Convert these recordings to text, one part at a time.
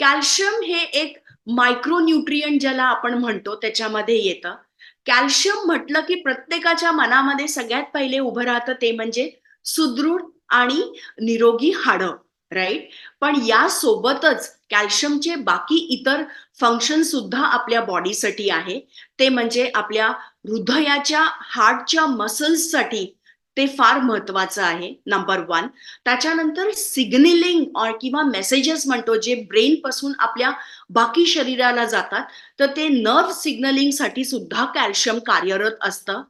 Calcium हे एक micronutrient ज्याला आपण म्हणतो त्याच्यामध्ये येतं. कॅल्शियम म्हटलं की प्रत्येकाच्या मनामध्ये सगळ्यात पहिले उभं राहतं ते म्हणजे सुदृढ आणि निरोगी हाडं राईट पण या सोबतच कॅल्शियमचे बाकी इतर फंक्शन सुद्धा आपल्या बॉडीसाठी आहे. ते म्हणजे आपल्या हृदयाच्या हार्टच्या मसल्ससाठी ते फार महत्वाचं आहे नंबर वन त्याच्यानंतर सिग्नलिंग किंवा मेसेजेस म्हणतो जे ब्रेन पासून आपल्या बाकी शरीराला जातात तर ते नर्व सिग्नलिंगसाठी सुद्धा कॅल्शियम कार्यरत असतं.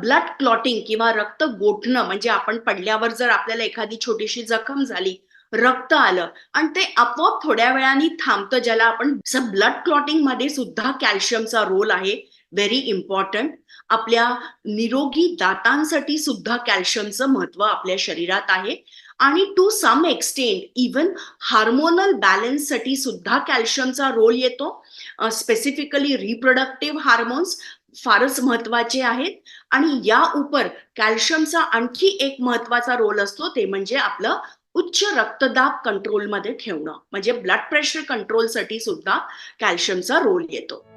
ब्लड क्लॉटिंग किंवा रक्त गोठणं म्हणजे आपण पडल्यावर जर आपल्याला एखादी छोटीशी जखम झाली रक्त आलं आणि ते आपोआप थोड्या वेळाने थांबतं ज्याला आपण ब्लड क्लॉटिंगमध्ये सुद्धा कॅल्शियमचा रोल आहे. व्हेरी इम्पॉर्टंट आपल्या निरोगी दातांसाठी सुद्धा कॅल्शियमचं महत्त्व आपल्या शरीरात आहे. आणि to some extent even hormonal बॅलन्ससाठी सुद्धा कॅल्शियमचा रोल येतो. स्पेसिफिकली रिप्रोडक्टिव्ह हार्मोन्स फारच महत्त्वाचे आहेत. आणि या उपर कॅल्शियमचा आणखी एक महत्त्वाचा रोल असतो ते म्हणजे आपलं उच्च रक्तदाब कंट्रोलमध्ये ठेवणं. म्हणजे ब्लड प्रेशर कंट्रोलसाठी सुद्धा कॅल्शियमचा रोल येतो.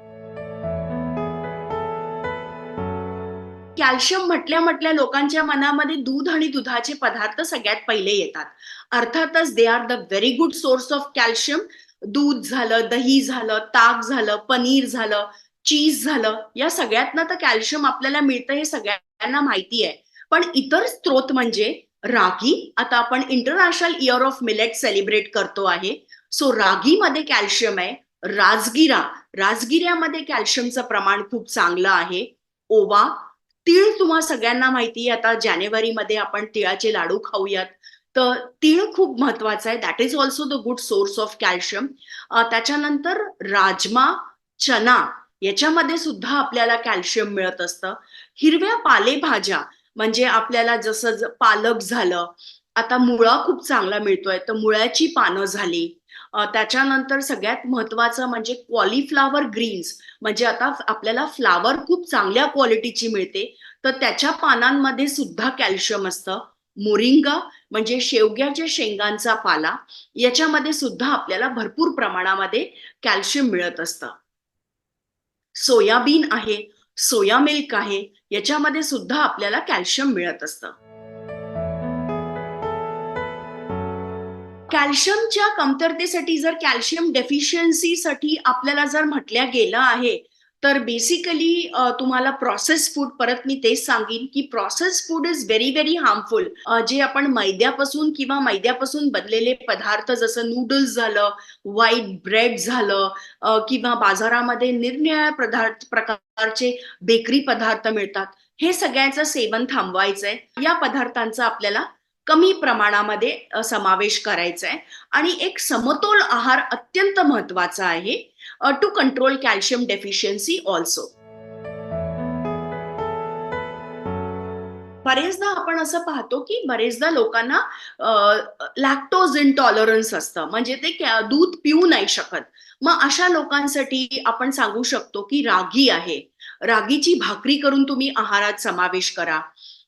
कॅल्शियम म्हटल्या म्हटल्या लोकांच्या मनामध्ये दूध आणि दुधाचे पदार्थ सगळ्यात पहिले येतात. अर्थातच they are the very good source of calcium दूध झालं दही झालं ताक झालं पनीर झालं चीज झालं या सगळ्यातनं तर कॅल्शियम आपल्याला मिळतं हे सगळ्यांना माहिती आहे. पण इतर स्त्रोत म्हणजे रागी. आता आपण international year of millet celebrate करतो आहे. सो रागीमध्ये कॅल्शियम आहे. राजगिरा. राजगिऱ्यामध्ये कॅल्शियमचं प्रमाण खूप चांगलं आहे. ओवा तीळ तुम्हा सगळ्यांना माहिती आहे. आता जानेवारीमध्ये आपण तिळाचे लाडू खाऊयात. तर तीळ खूप महत्वाचं आहे. That is also the good source of calcium त्याच्यानंतर राजमा चना याच्यामध्ये सुद्धा आपल्याला कॅल्शियम मिळत असतं. हिरव्या पालेभाज्या म्हणजे आपल्याला जसं पालक झालं आता मुळा खूप चांगला मिळतोय. तर मुळ्याची पानं झाली त्याच्यानंतर सगळ्यात महत्वाचं म्हणजे कॉलीफ्लावर ग्रीन्स म्हणजे आता आपल्याला फ्लावर खूप चांगल्या क्वालिटीची मिळते. तर त्याच्या पानांमध्ये सुद्धा कॅल्शियम असतं. मोरिंगा म्हणजे शेवग्याच्या शेंगांचा पाला याच्यामध्ये सुद्धा आपल्याला भरपूर प्रमाणामध्ये कॅल्शियम मिळत असतं. सोयाबीन आहे सोया मिल्क आहे याच्यामध्ये सुद्धा आपल्याला कॅल्शियम मिळत असतं. कॅल्शियमच्या कमतरतेसाठी जर कॅल्शियम डेफिशियन्सीसाठी आपल्याला जर म्हटल्या गेलं आहे तर बेसिकली तुम्हाला प्रोसेस फूड परत मी तेच सांगेन की process food is very very harmful जे आपण मैद्यापासून किंवा मैद्यापासून बनलेले पदार्थ जसं नूडल्स झालं व्हाईट ब्रेड झालं किंवा बाजारामध्ये निरनिळ्या पदार्थ प्रकारचे बेकरी पदार्थ मिळतात हे सगळ्याचं सेवन थांबवायचंय. या पदार्थांचा आपल्याला कमी प्रमाणामध्ये समावेश करायचा आहे आणि एक समतोल आहार अत्यंत महत्त्वाचा आहे to control calcium deficiency also बरेचदा आपण असं पाहतो की बरेचदा लोकांना लॅक्टोज इनटॉलरन्स असतं. म्हणजे ते दूध पिऊ नाही शकत. मग अशा लोकांसाठी आपण सांगू शकतो की रागी आहे. रागीची भाकरी करून तुम्ही आहारात समावेश करा.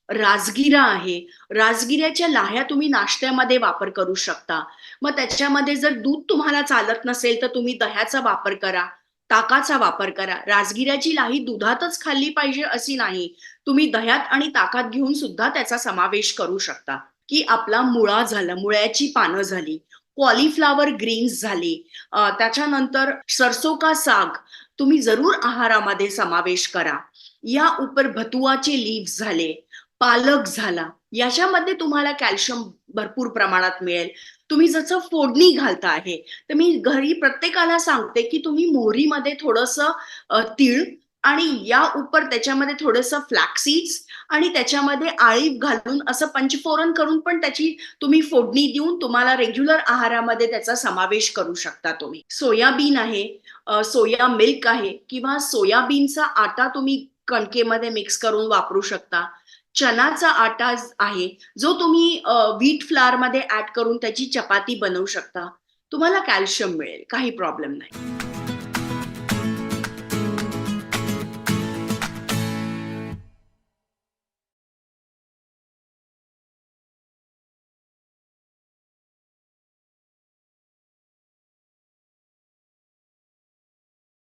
राजगिरा आहे. राजगिऱ्याच्या लाह्या तुम्ही नाश्त्यामध्ये वापर करू शकता. मग त्याच्यामध्ये जर दूध तुम्हाला चालत नसेल तर तुम्ही दह्याचा वापर करा ताकाचा वापर करा. राजगिऱ्याची लाही दुधातच खाल्ली पाहिजे अशी नाही. तुम्ही दह्यात आणि ताकात घेऊन सुद्धा त्याचा समावेश करू शकता. की आपला मुळा झाला मुळ्याची पानं झाली कॉलीफ्लावर ग्रीन्स झाली त्याच्यानंतर सरसो का साग तुम्ही जरूर आहारामध्ये समावेश करा. या उपर भतुआचे लीव्स झाले. पालक झाला. याच्यामध्ये तुम्हाला कॅल्शियम भरपूर प्रमाणात मिळेल. तुम्ही जसं फोडणी घालता आहे तर मी घरी प्रत्येकाला सांगते की तुम्ही मोहरीमध्ये थोडस तीळ आणि या उपर त्याच्यामध्ये थोडस फ्लॅक्सीड्स आणि त्याच्यामध्ये आळीव घालून असं पंचफोरन करून पण त्याची तुम्ही फोडणी देऊन तुम्हाला रेग्युलर आहारामध्ये त्याचा समावेश करू शकता तुम्ही. सोयाबीन आहे सोया मिल्क आहे किंवा सोयाबीनचा आटा तुम्ही कणकेमध्ये मिक्स करून वापरू शकता. चनाचा आटा आहे जो तुम्ही व्हीट फ्लावर मध्ये ऍड करून त्याची चपाती बनवू शकता. तुम्हाला कॅल्शियम मिळेल काही प्रॉब्लेम नाही.